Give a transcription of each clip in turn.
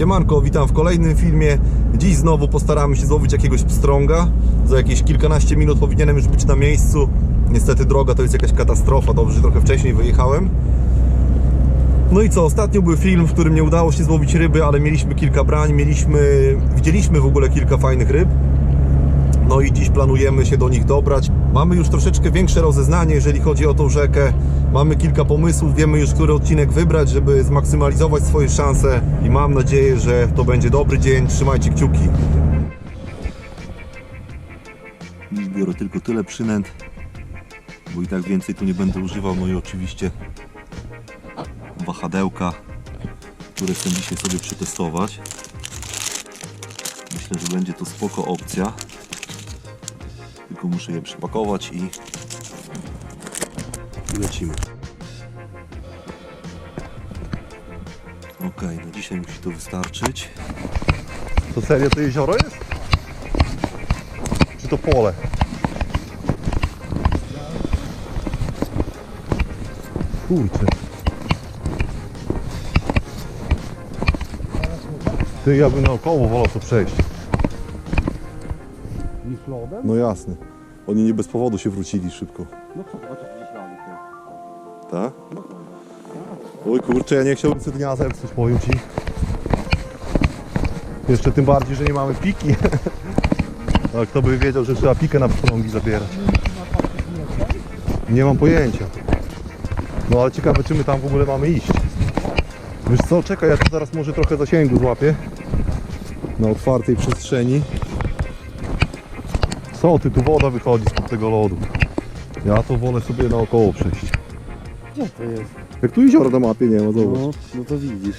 Siemanko, witam w kolejnym filmie. Dziś znowu postaramy się złowić jakiegoś pstrąga. Za jakieś kilkanaście minut powinienem już być na miejscu. Niestety droga to jest jakaś katastrofa, dobrze, że trochę wcześniej wyjechałem. No i co, ostatnio był film, w którym nie udało się złowić ryby, ale mieliśmy kilka brań, mieliśmy, widzieliśmy w ogóle kilka fajnych ryb. No i dziś planujemy się do nich dobrać. Mamy już troszeczkę większe rozeznanie, jeżeli chodzi o tą rzekę. Mamy kilka pomysłów, wiemy już, który odcinek wybrać, żeby zmaksymalizować swoje szanse. I mam nadzieję, że to będzie dobry dzień. Trzymajcie kciuki. Biorę tylko tyle przynęt, bo i tak więcej tu nie będę używał. No i oczywiście wahadełka, które chcę dzisiaj sobie przetestować. Myślę, że będzie to spoko opcja. Tylko muszę je przepakować i lecimy. Ok, na dzisiaj musi to wystarczyć. To serio to jezioro jest? Czy to pole? Kurczę. Ty, ja bym naokoło wolał to przejść. Niż lodem? No jasne. Oni nie bez powodu się wrócili szybko. No co, rano to? Tak? Oj kurczę, ja nie chciałbym sobie dnia zepsuć, powiem Ci. Jeszcze tym bardziej, że nie mamy piki. A kto by wiedział, że trzeba pikę na pstrągi zabierać. Nie mam pojęcia. No ale ciekawe, czy my tam w ogóle mamy iść. Wiesz co, czekaj, ja tu zaraz może trochę zasięgu złapię. Na otwartej przestrzeni. Co ty, tu woda wychodzi spod tego lodu. Ja to wolę sobie naokoło przejść. Gdzie to jest? Jak tu jezioro na mapie nie ma, zobacz. No, no to widzisz.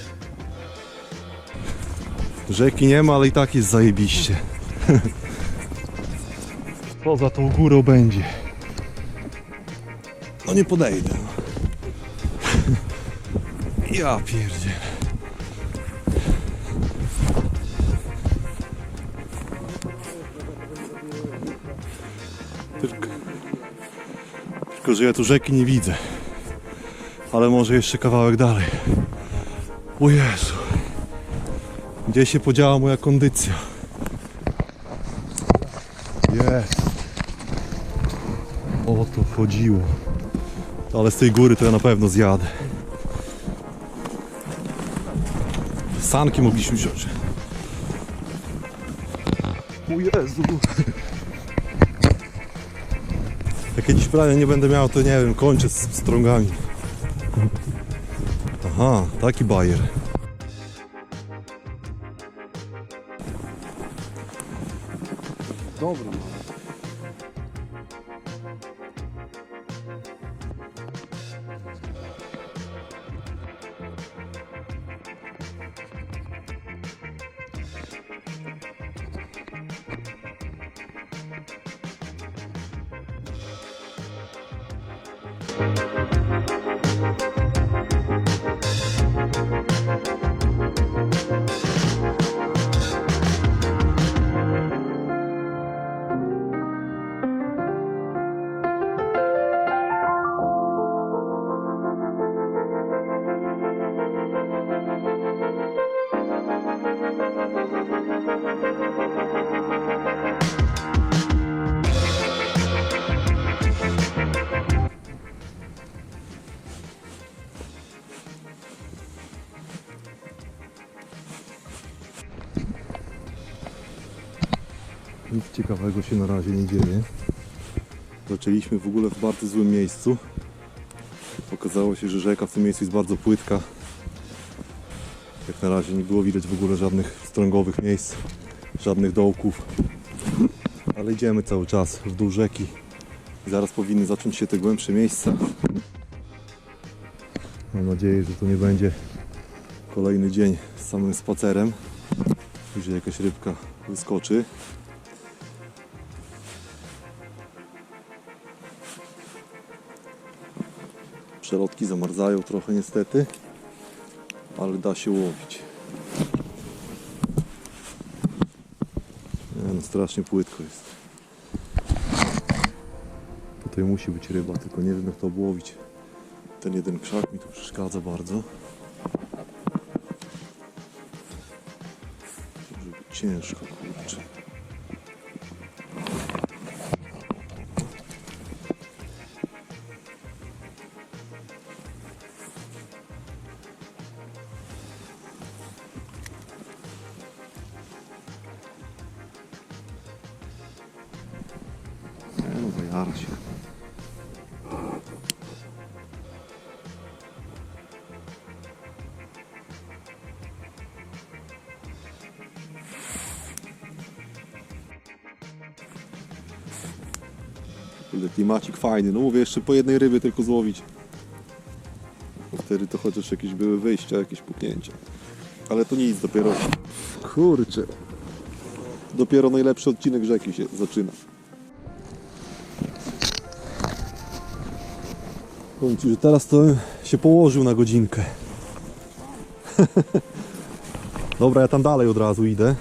Rzeki nie ma, ale i tak jest zajebiście. Co za tą górą będzie? No nie podejdę. Ja pierdzie. Tylko, tylko, że ja tu rzeki nie widzę. Ale może jeszcze kawałek dalej. O Jezu. Gdzie się podziała moja kondycja? Jest. O to chodziło. Ale z tej góry to ja na pewno zjadę. Sanki mogliśmy wziąć. O Jezu. Jak kiedyś prania nie będę miał, to nie wiem, kończę z strągami. Aha, taki bajer. Dobra, ciekawego się na razie nie dzieje. Zaczęliśmy w ogóle w bardzo złym miejscu. Okazało się, że rzeka w tym miejscu jest bardzo płytka. Jak na razie nie było widać w ogóle żadnych strągowych miejsc, żadnych dołków. Ale idziemy cały czas w dół rzeki. Zaraz powinny zacząć się te głębsze miejsca. Mam nadzieję, że to nie będzie kolejny dzień z samym spacerem i że jakaś rybka wyskoczy. Przelotki zamarzają trochę niestety, ale da się łowić. Nie, no strasznie płytko jest. Tutaj musi być ryba, tylko nie wiem jak to obłowić. Ten jeden krzak mi tu przeszkadza bardzo. ciężko, kurczę. Kurde, klimacik fajny. No mówię, jeszcze po jednej rybie tylko złowić. Bo wtedy to chociaż jakieś były wyjścia, jakieś puknięcia. Ale to nic, dopiero... Kurczę. Dopiero najlepszy odcinek rzeki się zaczyna. Powiem Ci, że teraz to się położył na godzinkę. Dobra, ja tam dalej od razu idę.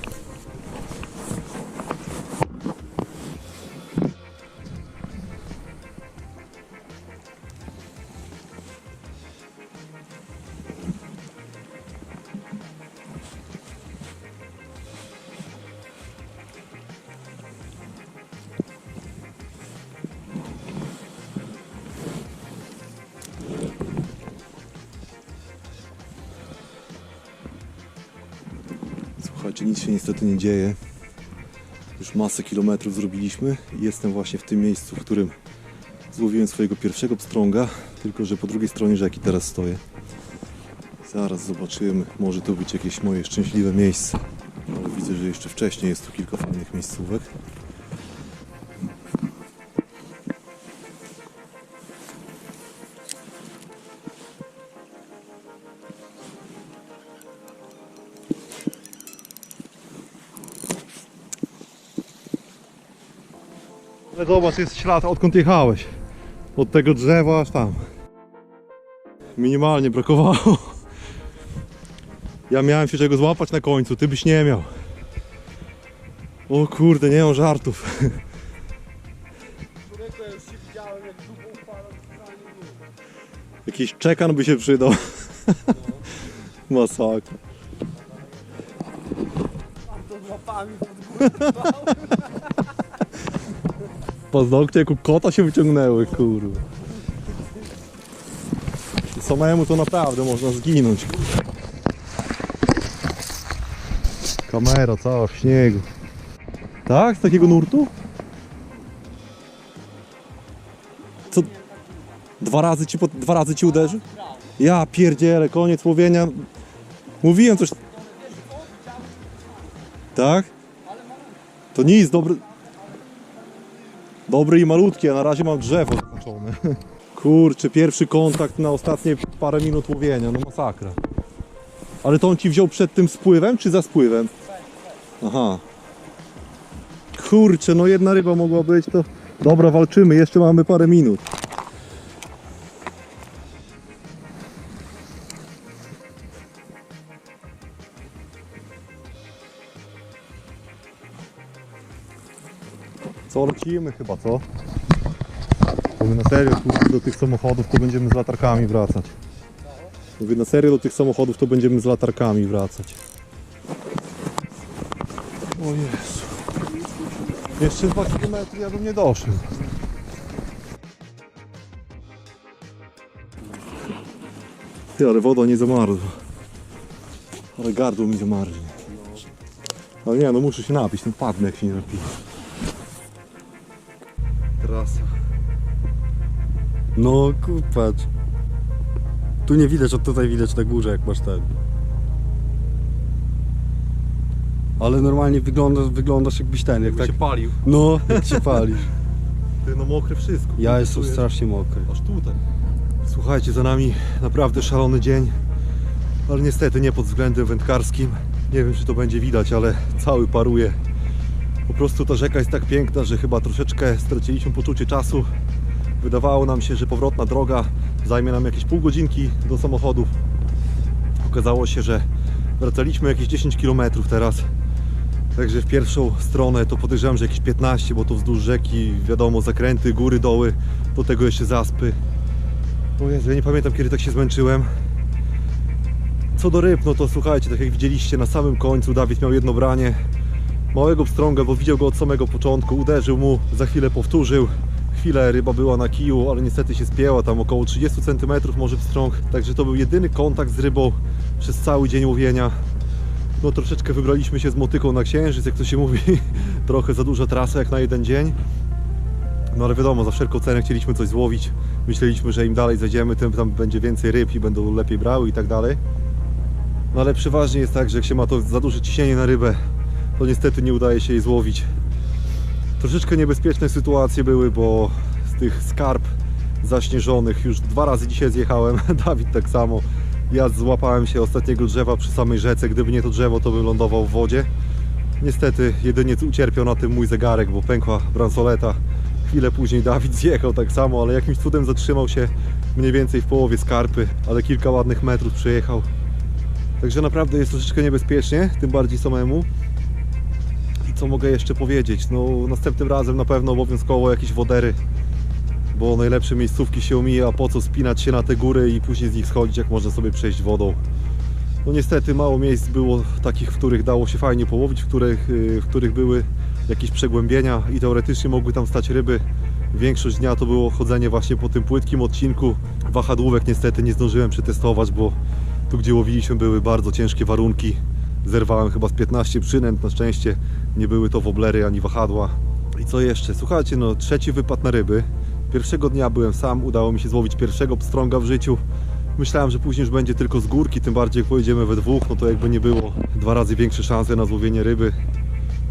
Słuchajcie, nic się niestety nie dzieje. Już masę kilometrów zrobiliśmy i jestem właśnie w tym miejscu, w którym złowiłem swojego pierwszego pstrąga, tylko że po drugiej stronie rzeki teraz stoję. Zaraz zobaczymy, może to być jakieś moje szczęśliwe miejsce. Ale widzę, że jeszcze wcześniej jest tu kilka fajnych miejscówek. Zobacz, jest ślad odkąd jechałeś. Od tego drzewa aż tam. Minimalnie brakowało. Ja miałem się czego złapać na końcu, ty byś nie miał. O kurde, nie mam żartów. Jakiś czekan by się przydał. Masakra. to z łapami pod górę. Paznokcie u kota się wyciągnęły, kurwa. Samemu to naprawdę można zginąć. Kamera cała w śniegu. Tak? Z takiego nurtu? Co? Dwa razy ci, po, dwa razy ci uderzy? Ja pierdzielę, koniec łowienia. Mówiłem coś... Tak? To nic, dobry... Dobry i malutki, a na razie mam drzewo zaznaczone. Kurczę, pierwszy kontakt na ostatnie parę minut łowienia, no masakra. Ale to on ci wziął przed tym spływem, czy za spływem? Aha. Kurczę, no jedna ryba mogła być, to... Dobra, walczymy, jeszcze mamy parę minut. Co, chyba, co? Mówię na serio, do tych samochodów to będziemy z latarkami wracać. Mówię na serio, do tych samochodów to będziemy z latarkami wracać. O Jezu. Jeszcze 2 km ja bym nie doszedł. Ty, ale woda nie zamarzła. Ale gardło mi zamarznie. Ale nie, no muszę się napić, no padnę jak się nie napiję. No kupacz. Tu nie widać, od tutaj widać na górze jak masz ten. Ale normalnie wyglądasz, wyglądasz jakbyś ten, jak Jakby tak... się palił. No, jak się palisz. Ty, no mokre wszystko. Ja jestem Czujesz? strasznie mokry. Aż tutaj. Słuchajcie, za nami naprawdę szalony dzień. Ale niestety nie pod względem wędkarskim. Nie wiem, czy to będzie widać, ale cały paruje. Po prostu ta rzeka jest tak piękna, że chyba troszeczkę straciliśmy poczucie czasu. Wydawało nam się, że powrotna droga zajmie nam jakieś pół godzinki do samochodów. Okazało się, że wracaliśmy jakieś 10 km teraz. Także w pierwszą stronę to podejrzewam, że jakieś 15, bo to wzdłuż rzeki, wiadomo, zakręty, góry, doły, do tego jeszcze zaspy. O Jezu, ja nie pamiętam kiedy tak się zmęczyłem. Co do ryb, no to słuchajcie, tak jak widzieliście na samym końcu Dawid miał jedno branie, małego pstrąga, bo widział go od samego początku, uderzył mu, za chwilę powtórzył. Chwilę ryba była na kiju, ale niestety się spięła, tam około 30 cm może pstrąg, także to był jedyny kontakt z rybą przez cały dzień łowienia. No troszeczkę wybraliśmy się z motyką na księżyc, jak to się mówi, trochę za duża trasa jak na jeden dzień. No ale wiadomo, za wszelką cenę chcieliśmy coś złowić. Myśleliśmy, że im dalej zejdziemy, tym tam będzie więcej ryb i będą lepiej brały i tak dalej. No ale przeważnie jest tak, że jak się ma to za duże ciśnienie na rybę, to niestety nie udaje się jej złowić. Troszeczkę niebezpieczne sytuacje były, bo z tych skarb zaśnieżonych już dwa razy dzisiaj zjechałem, Dawid tak samo. Ja złapałem się ostatniego drzewa przy samej rzece, gdyby nie to drzewo, to bym lądował w wodzie. Niestety jedynie ucierpiał na tym mój zegarek, bo pękła bransoleta. Chwilę później Dawid zjechał tak samo, ale jakimś cudem zatrzymał się mniej więcej w połowie skarpy, ale kilka ładnych metrów przejechał. Także naprawdę jest troszeczkę niebezpiecznie, tym bardziej samemu. Co mogę jeszcze powiedzieć? No następnym razem na pewno obowiązkowo jakieś wodery, bo najlepsze miejscówki się omija, a po co spinać się na te góry i później z nich schodzić, jak można sobie przejść wodą. No niestety mało miejsc było takich, w których dało się fajnie połowić, w których, y, w których były jakieś przegłębienia i teoretycznie mogły tam stać ryby. Większość dnia to było chodzenie właśnie po tym płytkim odcinku. Wahadłówek niestety nie zdążyłem przetestować, bo tu gdzie łowiliśmy były bardzo ciężkie warunki. Zerwałem chyba z 15 przynęt, na szczęście nie były to woblery ani wahadła. I co jeszcze? Słuchajcie, no trzeci wypad na ryby. Pierwszego dnia byłem sam, udało mi się złowić pierwszego pstrąga w życiu. Myślałem, że później już będzie tylko z górki, tym bardziej jak pojedziemy we dwóch, no to jakby nie było dwa razy większe szanse na złowienie ryby.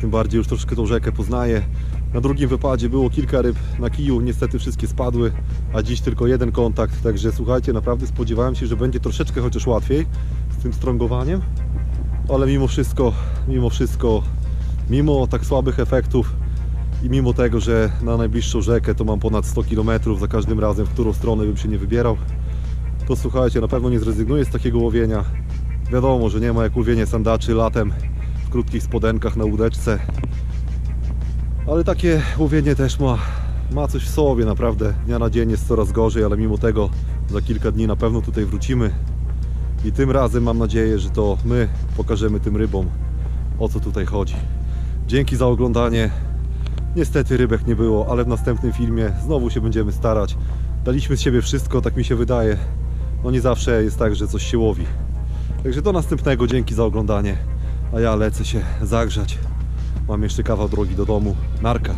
Tym bardziej już troszkę tą rzekę poznaję. Na drugim wypadzie było kilka ryb na kiju, niestety wszystkie spadły, a dziś tylko jeden kontakt. Także słuchajcie, naprawdę spodziewałem się, że będzie troszeczkę chociaż łatwiej z tym strągowaniem. Ale mimo wszystko, mimo wszystko, mimo tak słabych efektów i mimo tego, że na najbliższą rzekę to mam ponad 100 km za każdym razem, w którą stronę bym się nie wybierał, to słuchajcie, na pewno nie zrezygnuję z takiego łowienia. Wiadomo, że nie ma jak łowienie sandaczy latem w krótkich spodenkach na łódeczce. Ale takie łowienie też ma, ma coś w sobie, naprawdę. Dnia na dzień jest coraz gorzej, ale mimo tego za kilka dni na pewno tutaj wrócimy. I tym razem mam nadzieję, że to my pokażemy tym rybom o co tutaj chodzi. Dzięki za oglądanie. Niestety rybek nie było, ale w następnym filmie znowu się będziemy starać. Daliśmy z siebie wszystko, tak mi się wydaje. No nie zawsze jest tak, że coś się łowi. Także do następnego, dzięki za oglądanie. A ja lecę się zagrzać. Mam jeszcze kawał drogi do domu. Narka.